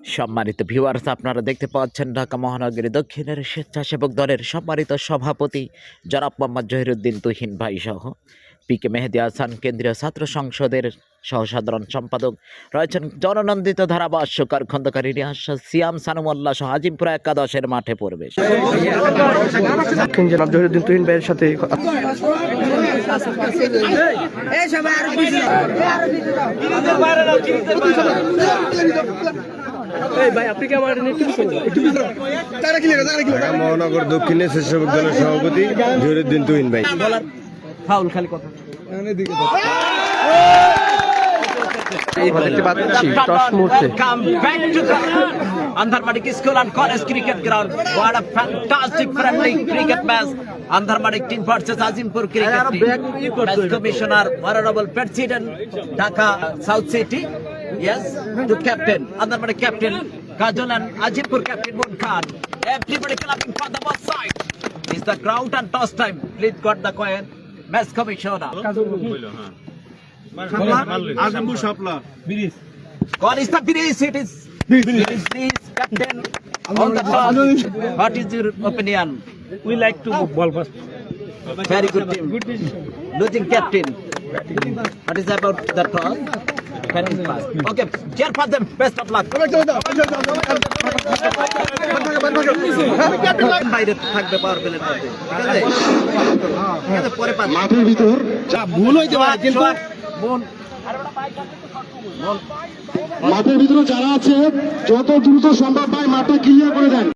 সম্মানিত ভিউয়ার্স আপনারা দেখতে পাচ্ছেন ঢাকা মহানগরী দক্ষিণের স্বেচ্ছাসেবক দলের সম্মানিত সভাপতি জনাব মোহাম্মদ জহিরুদ্দিন তুহিন ভাই সহ পি কে মেহেদি হাসান কেন্দ্রীয় ছাত্র সংসদের সহসাধারণ সম্পাদক রয়েছেন জননন্দিত ধারাভাষ্যকার খন্দকার ইলিয়াস সিয়াম সানুমল্লা সহ আজিমপুরা একাদশের মাঠে জনাব জহিরুদ্দিন তুহিন ভাইয়ের সাথে ভাই আপনি কি আমার ঢাকা মহানগর দক্ষিণের স্বেচ্ছাসেবক দলের সভাপতি জহিরুদ্দিন তুহিন ভাই ফাউল খালি কথা Andharmadik School and College Cricket Ground. What a fantastic friendly cricket match. Andharmadik team versus Azimpur cricket team. Match commissioner, Honorable President, Dhaka South City. Yes, to captain, Andharmadik captain, Kajol and Azimpur captain Moon Khan. Everybody clapping for the both side. It's the ground and toss time. Please got the coin. Match commissioner. Azimpur Shapla God is the breeze, it is. Breeze, please, captain. On the top. What is your opinion? We like to bowl first Very good team. Losing captain. What is about the toss? Pass. Okay. Best of luck. বাইরে মাঠের ভিতর ভুল কিন্তু মন মাঠের ভিতরে যারা আছে, যত দ্রুত সম্ভব ভাই মাঠটা ক্লিয়ার করে দেন